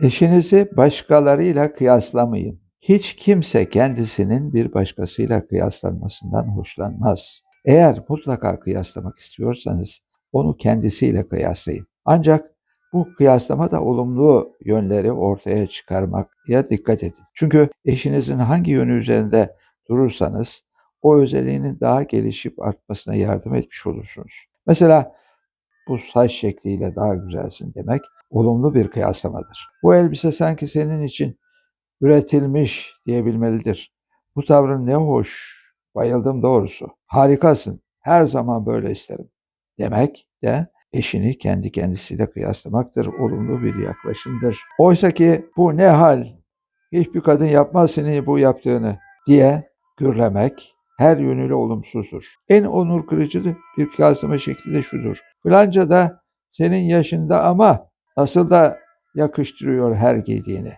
Eşinizi başkalarıyla kıyaslamayın. Hiç kimse kendisinin bir başkasıyla kıyaslanmasından hoşlanmaz. Eğer mutlaka kıyaslamak istiyorsanız onu kendisiyle kıyaslayın. Ancak bu kıyaslama da olumlu yönleri ortaya çıkarmaya dikkat edin. Çünkü eşinizin hangi yönü üzerinde durursanız o özelliğinin daha gelişip artmasına yardım etmiş olursunuz. Mesela bu saç şekliyle daha güzelsin demek olumlu bir kıyaslamadır. Bu elbise sanki senin için üretilmiş diyebilmelidir. Bu tavrın ne hoş, bayıldım doğrusu. Harikasın, her zaman böyle isterim. Demek de eşini kendi kendisiyle kıyaslamaktır, olumlu bir yaklaşımdır. Oysa ki bu ne hal, hiçbir kadın yapmaz senin bu yaptığını diye gürlemek her yönüyle olumsuzdur. En onur kırıcı bir kıyaslama şekli de şudur. Filanca da senin yaşında ama nasıl da yakıştırıyor her giydiğini.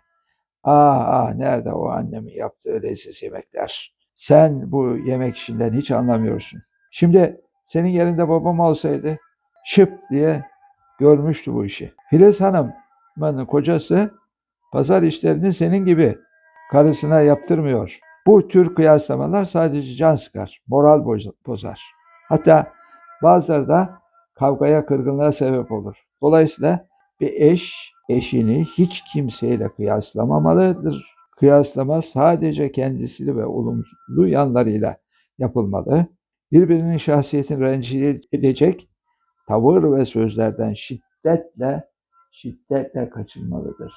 Ah ah nerede o annemin yaptığı leziz yemekler. Sen bu yemek işinden hiç anlamıyorsun. Şimdi senin yerinde babam olsaydı şıp diye görmüştü bu işi. Filiz Hanım'ın kocası pazar işlerini senin gibi karısına yaptırmıyor. Bu tür kıyaslamalar sadece can sıkar, moral boz- bozar. Hatta bazıları da kavgaya, kırgınlığa sebep olur. Dolayısıyla bir eş eşini hiç kimseyle kıyaslamamalıdır. Kıyaslama sadece kendisiyle ve olumlu yanlarıyla yapılmalı. Birbirinin şahsiyetini rencide edecek tavır ve sözlerden şiddetle şiddetle kaçınmalıdır.